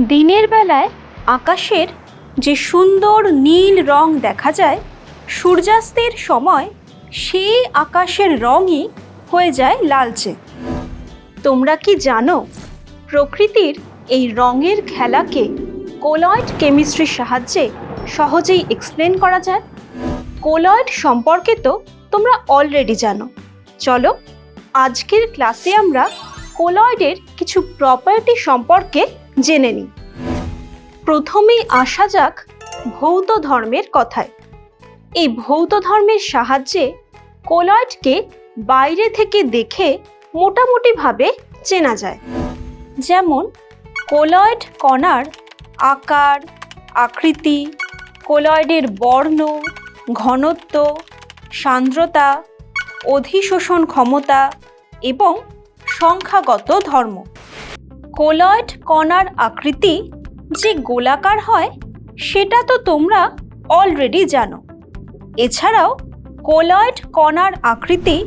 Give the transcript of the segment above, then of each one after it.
দিনের বেলায় আকাশের যে সুন্দর নীল রং দেখা যায়, সূর্যাস্তের সময় সেই আকাশের রঙই হয়ে যায় লালচে। তোমরা কি জানো প্রকৃতির এই রঙের খেলাকে কোলয়েড কেমিস্ট্রির সাহায্যে সহজেই এক্সপ্লেন করা যায়? কোলয়েড সম্পর্কে তো তোমরা অলরেডি জানো। চলো, আজকের ক্লাসে আমরা কোলয়েডের কিছু প্রপার্টি সম্পর্কে জেনে নিই প্রথমেই আসা যাক ভৌত ধর্মের কথায়। এই ভৌত ধর্মের সাহায্যে কোলয়েডকে বাইরে থেকে দেখে মোটামুটিভাবে চেনা যায়। যেমন, কোলয়েড কণার আকার, আকৃতি, কোলয়েডের বর্ণ, ঘনত্ব, সান্দ্রতা, অধিশোষণ ক্ষমতা এবং সংখ্যাগত ধর্ম। কোলয়েড কণার আকৃতি যে গোলাকার হয়, সেটা তো তোমরা অলরেডি জানো। এছাড়াও কোলয়েড কণার আকৃতি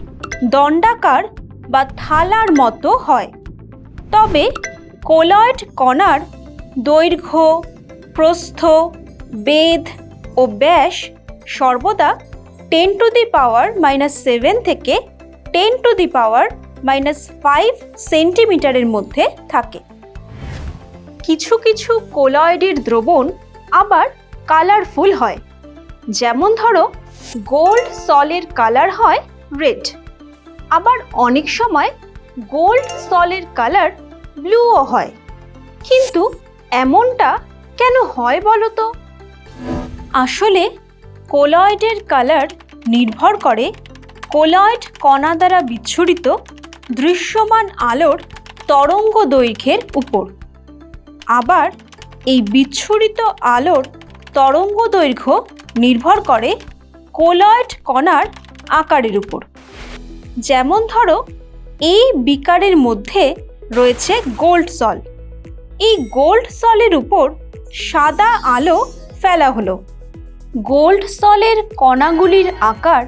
দণ্ডাকার বা থালার মতো হয়। তবে কোলয়েড কণার দৈর্ঘ্য, প্রস্থ, বেধ ও ব্যাস সর্বদা ten to the power minus seven থেকে ten to the power minus five সেন্টিমিটারের মধ্যে থাকে। কিছু কিছু কোলয়েডের দ্রবণ আবার কালারফুল হয়। যেমন ধরো, গোল্ড সলের কালার হয় রেড। আবার অনেক সময় গোল্ড সলের কালার ব্লুও হয়। কিন্তু এমনটা কেন হয় বলো তো? আসলে কোলয়েডের কালার নির্ভর করে কোলয়েড কণা দ্বারা বিচ্ছুরিত দৃশ্যমান আলোর তরঙ্গ দৈর্ঘ্যের উপর। আবার এই বিচ্ছুরিত আলোর তরঙ্গ দৈর্ঘ্য নির্ভর করে কোলয়েড কণার আকারের উপর। যেমন ধরো, এই বিকারের মধ্যে রয়েছে গোল্ড সল। এই গোল্ড সলের উপর সাদা আলো ফেলা হলো। গোল্ড সলের কণাগুলির আকার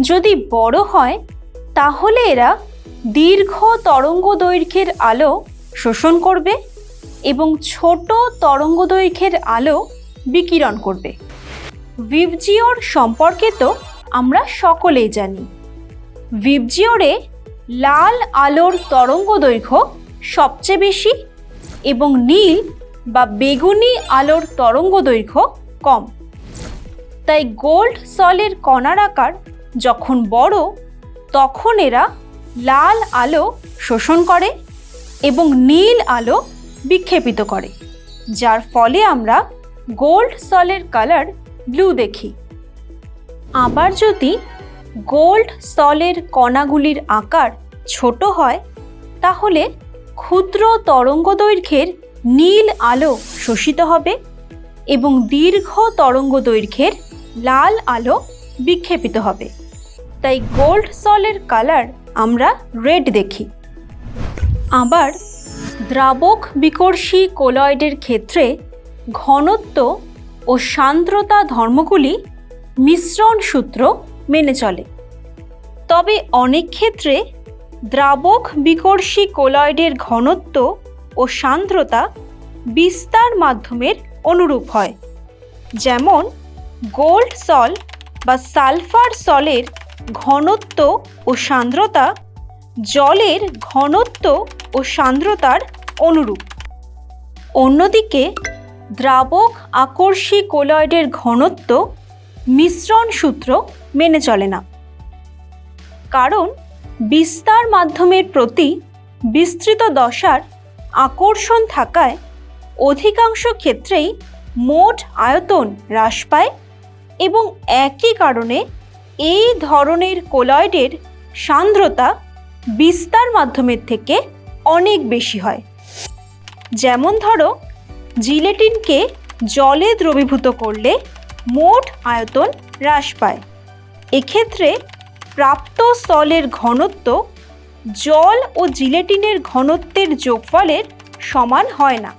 যদি বড় হয়, তাহলে এরা দীর্ঘ তরঙ্গ দৈর্ঘ্যের আলো শোষণ করবে এবং ছোট তরঙ্গ দৈর্ঘ্যের আলো বিকিরণ করবে। ভিভজিওর সম্পর্কে তো আমরা সকলেই জানি। ভিভজিওরে লাল আলোর তরঙ্গ দৈর্ঘ্য সবচেয়ে বেশি এবং নীল বা বেগুনি আলোর তরঙ্গ দৈর্ঘ্য কম। তাই গোল্ড সলের কণার আকার যখন বড়, তখন এরা লাল আলো শোষণ করে এবং নীল আলো বিক্ষেপিত করে, যার ফলে আমরা গোল্ড সলের কালার ব্লু দেখি। আবার যদি গোল্ড সলের কণাগুলির আকার ছোট হয়, তাহলে ক্ষুদ্র তরঙ্গ দৈর্ঘ্যের নীল আলো শোষিত হবে এবং দীর্ঘ তরঙ্গ দৈর্ঘ্যের লাল আলো বিক্ষেপিত হবে। তাই গোল্ড সলের কালার আমরা রেড দেখি। আবার দ্রাবক বিকর্ষী কোলয়েডের ক্ষেত্রে ঘনত্ব ও সান্দ্রতা ধর্মগুলি মিশ্রণ সূত্র মেনে চলে। তবে অনেক ক্ষেত্রে দ্রাবক বিকর্ষী কোলয়েডের ঘনত্ব ও সান্দ্রতা বিস্তার মাধ্যমের অনুরূপ হয়। যেমন গোল্ড সল বা সালফার সলের ঘনত্ব ও সান্দ্রতা জলের ঘনত্ব ও সান্দ্রতার অনুরূপ। অন্যদিকে দ্রাবক আকর্ষী কোলয়েডের ঘনত্ব মিশ্রণ সূত্র মেনে চলে না। কারণ বিস্তার মাধ্যমের প্রতি বিস্তৃত দশার আকর্ষণ থাকায় অধিকাংশ ক্ষেত্রেই মোট আয়তন হ্রাস পায় এবং একই কারণে এই ধরনের কোলয়েডের সান্দ্রতা বিস্তার মাধ্যমের থেকে অনেক বেশি হয়। যেমন ধরো, জিলেটিনকে জলে দ্রবীভূত করলে মোট আয়তন হ্রাস পায়। এক্ষেত্রে প্রাপ্ত স্থলের ঘনত্ব জল ও জিলেটিনের ঘনত্বের যোগফলের সমান হয় না।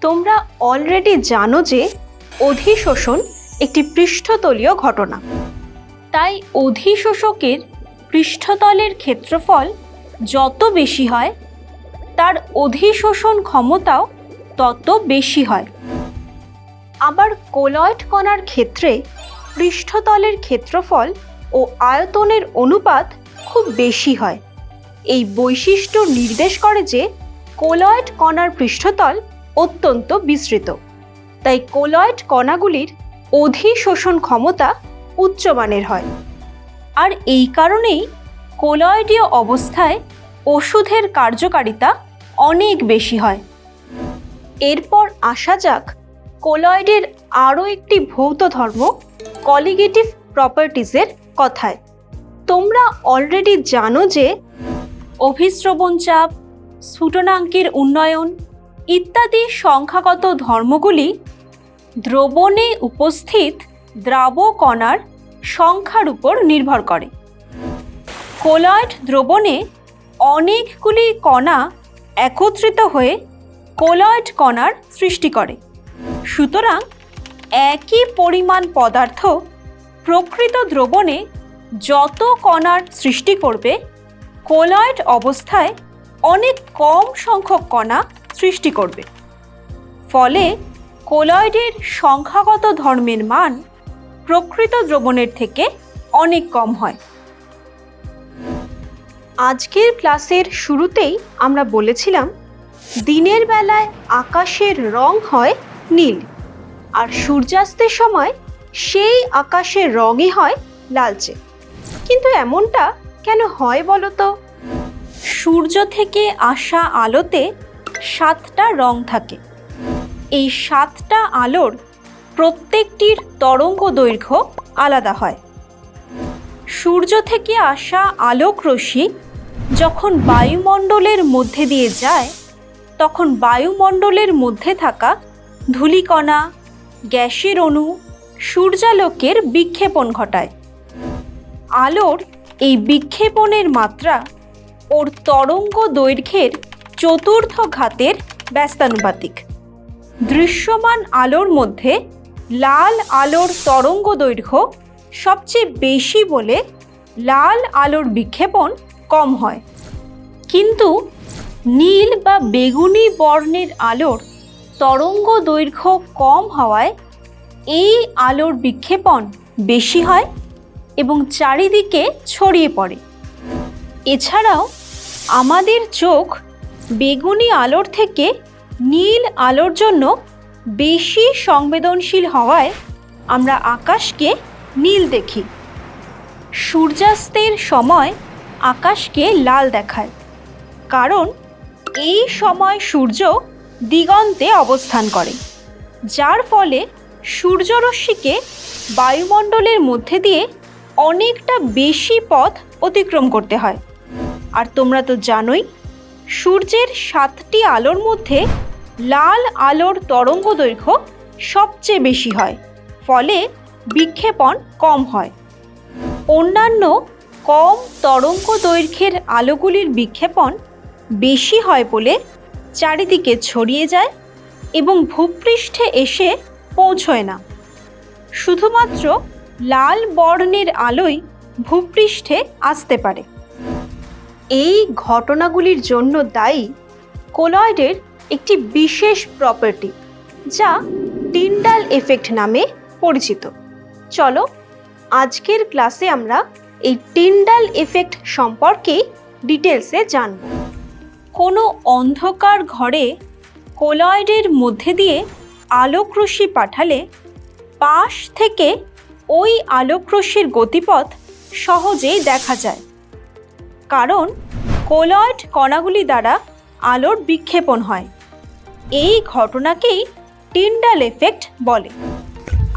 তোমরা অলরেডি জানো যে অধিশোষণ একটি পৃষ্ঠতলীয় ঘটনা। তাই অধিশোষকের পৃষ্ঠতলের ক্ষেত্রফল যত বেশি হয়, তার অধিশোষণ ক্ষমতাও তত বেশি হয়। আবার কোলয়েড কণার ক্ষেত্রে পৃষ্ঠতলের ক্ষেত্রফল ও আয়তনের অনুপাত খুব বেশি হয়। এই বৈশিষ্ট্য নির্দেশ করে যে কোলয়েড কণার পৃষ্ঠতল অত্যন্ত বিস্তৃত। তাই কোলয়েড কণাগুলির অধিশোষণ ক্ষমতা উচ্চমানের হয়। আর এই কারণেই কোলয়েডীয় অবস্থায় ওষুধের কার্যকারিতা অনেক বেশি হয়। এরপর আসা যাক কোলয়েডের আরও একটি ভৌত ধর্ম, কলিগেটিভ প্রপার্টিজের কথায়। তোমরা অলরেডি জানো যে অভিস্রবণ চাপ, স্ফুটনাঙ্কের উন্নয়ন ইত্যাদি সংখ্যাগত ধর্মগুলি দ্রবণে উপস্থিত দ্রাব কণার সংখ্যার উপর নির্ভর করে। কোলয়েড দ্রবণে অনেকগুলি কণা একত্রিত হয়ে কোলয়েড কণার সৃষ্টি করে। সুতরাং একই পরিমাণ পদার্থ প্রকৃত দ্রবণে যত কণার সৃষ্টি করবে, কোলয়েড অবস্থায় অনেক কম সংখ্যক কণা সৃষ্টি করবে। ফলে কোলয়েডের সংখ্যাগত ধর্মের মান প্রকৃত দ্রবণের থেকে অনেক কম হয়। আজকের ক্লাসের শুরুতেই আমরা বলেছিলাম, দিনের বেলায় আকাশের রং হয় নীল, আর সূর্যাস্তের সময় সেই আকাশের রঙই হয় লালচে। কিন্তু এমনটা কেন হয় বলো তো? সূর্য থেকে আসা আলোতে সাতটা রং থাকে। এই সাতটা আলোর প্রত্যেকটির তরঙ্গ দৈর্ঘ্য আলাদা হয়। সূর্য থেকে আসা আলোক রশ্মি যখন বায়ুমণ্ডলের মধ্যে দিয়ে যায়, তখন বায়ুমণ্ডলের মধ্যে থাকা ধূলিকণা, গ্যাসের অণু, সূর্যালোকের বিক্ষেপণ ঘটায়। আলোর এই বিক্ষেপণের মাত্রা ওর তরঙ্গ দৈর্ঘ্যের চতুর্থ ঘাতের ব্যস্তানুপাতিক। দৃশ্যমান আলোর মধ্যে লাল আলোর তরঙ্গ দৈর্ঘ্য সবচেয়ে বেশি বলে লাল আলোর বিক্ষেপণ কম হয়। কিন্তু নীল বা বেগুনি বর্ণের আলোর তরঙ্গ দৈর্ঘ্য কম হওয়ায় এই আলোর বিক্ষেপণ বেশি হয় এবং চারিদিকে ছড়িয়ে পড়ে। এছাড়াও আমাদের চোখ বেগুনি আলোর থেকে নীল আলোর জন্য বেশি সংবেদনশীল হওয়ায় আমরা আকাশকে নীল দেখি। সূর্যাস্তের সময় আকাশকে লাল দেখায়। কারণ এই সময় সূর্য দিগন্তে অবস্থান করে, যার ফলে সূর্যরশ্মিকে বায়ুমণ্ডলের মধ্যে দিয়ে অনেকটা বেশি পথ অতিক্রম করতে হয়। আর তোমরা তো জানোই, সূর্যের সাতটি আলোর মধ্যে লাল আলোর তরঙ্গ দৈর্ঘ্য সবচেয়ে বেশি হয়, ফলে বিক্ষেপণ কম হয়। অন্যান্য কম তরঙ্গ দৈর্ঘ্যের আলোগুলির বিক্ষেপণ বেশি হয় বলে চারিদিকে ছড়িয়ে যায় এবং ভূপৃষ্ঠে এসে পৌঁছয় না। শুধুমাত্র লাল বর্ণের আলোই ভূপৃষ্ঠে আসতে পারে। এই ঘটনাগুলির জন্য দায়ী কোলয়েডের একটি বিশেষ প্রপার্টি যা টিন্ডাল এফেক্ট নামে পরিচিত। চলো, আজকের ক্লাসে আমরা এই টিন্ডাল এফেক্ট সম্পর্কে ডিটেলসে জানব। কোনো অন্ধকার ঘরে কোলয়েডের মধ্যে দিয়ে আলোকরশ্মি পাঠালে পাশ থেকে ওই আলোকরশ্মির গতিপথ সহজেই দেখা যায়। কারণ কোলয়েড কণাগুলি দ্বারা আলোর বিক্ষেপণ হয়। এই ঘটনাকেই টিন্ডাল এফেক্ট বলে।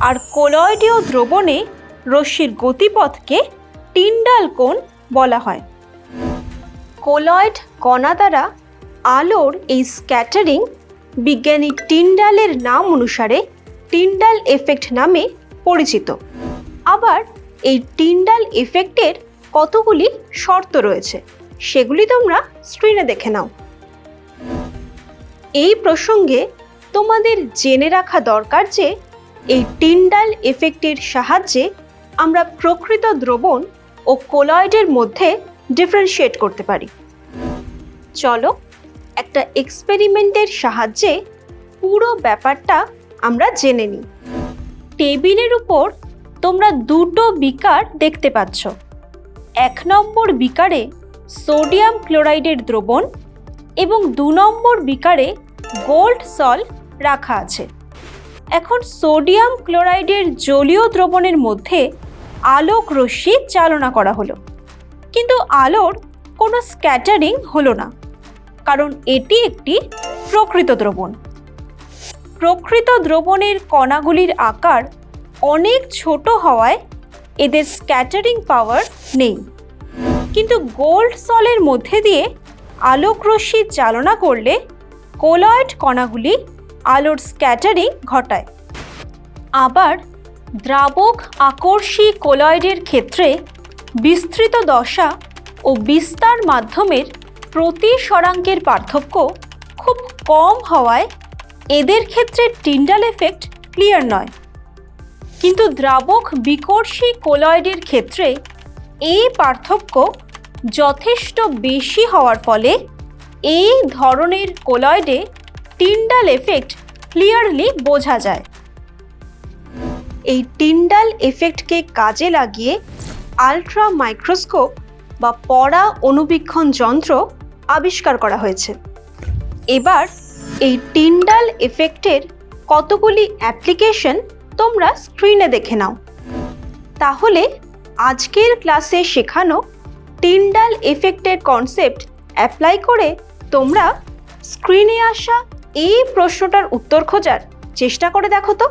আর কোলয়েডীয় দ্রবণে রশ্মির গতিপথকে টিন্ডাল কোণ বলা হয়। কোলয়েড কণা দ্বারা আলোর এই স্ক্যাটারিং বিজ্ঞানী টিন্ডালের নাম অনুসারে টিন্ডাল এফেক্ট নামে পরিচিত। আবার এই টিন্ডাল এফেক্টের কতগুলি শর্ত রয়েছে, সেগুলি তোমরা স্ক্রিনে দেখে নাও। এই প্রসঙ্গে তোমাদের জেনে রাখা দরকার যে এই টিন্ডাল এফেক্টের সাহায্যে আমরা প্রকৃত দ্রবণ ও কোলয়েডের মধ্যে ডিফারেন্সিয়েট করতে পারি। চলো একটা এক্সপেরিমেন্টের সাহায্যে পুরো ব্যাপারটা আমরা জেনে নিই। টেবিলের উপর তোমরা দুটো বিকার দেখতে পাচ্ছ। এক নম্বর বিকারে সোডিয়াম ক্লোরাইডের দ্রবণ এবং দু নম্বর বিকারে গোল্ড সল রাখা আছে। এখন সোডিয়াম ক্লোরাইডের জলীয় দ্রবণের মধ্যে আলোক রশ্মি চালনা করা হলো। কিন্তু আলোর কোনো স্ক্যাটারিং হলো না, কারণ এটি একটি প্রকৃত দ্রবণ। প্রকৃত দ্রবণের কণাগুলির আকার অনেক ছোট হওয়ায় এদের স্ক্যাটারিং পাওয়ার নেই। কিন্তু গোল্ড সলের মধ্যে দিয়ে আলোক রশ্মি চালনা করলে কোলয়েড কণাগুলি আলোর স্ক্যাটারিং ঘটায়। আবার দ্রাবক আকর্ষী কোলয়েডের ক্ষেত্রে বিস্তৃত দশা ও বিস্তার মাধ্যমের প্রতি সরাঙ্কের পার্থক্য খুব কম হওয়ায় এদের ক্ষেত্রে টিন্ডাল এফেক্ট ক্লিয়ার নয়। কিন্তু দ্রাবক বিকর্ষী কোলয়েডের ক্ষেত্রে এই পার্থক্য যথেষ্ট বেশি হওয়ার ফলে এই ধরনের কোলয়েডে টিন্ডাল এফেক্ট ক্লিয়ারলি বোঝা যায়। এই টিন্ডাল এফেক্টকে কাজে লাগিয়ে আলট্রা মাইক্রোস্কোপ বা পড়া অনুবীক্ষণ যন্ত্র আবিষ্কার করা হয়েছে। এবার এই টিন্ডাল এফেক্টের কতগুলি অ্যাপ্লিকেশন তোমরা স্ক্রিনে দেখে নাও। তাহলে আজকের ক্লাসে শেখানো টিন্ডাল এফেক্টের কনসেপ্ট অ্যাপ্লাই করে তোমরা স্ক্রিনে আসা এই প্রশ্নটার উত্তর খোঁজার চেষ্টা করে দেখো তো।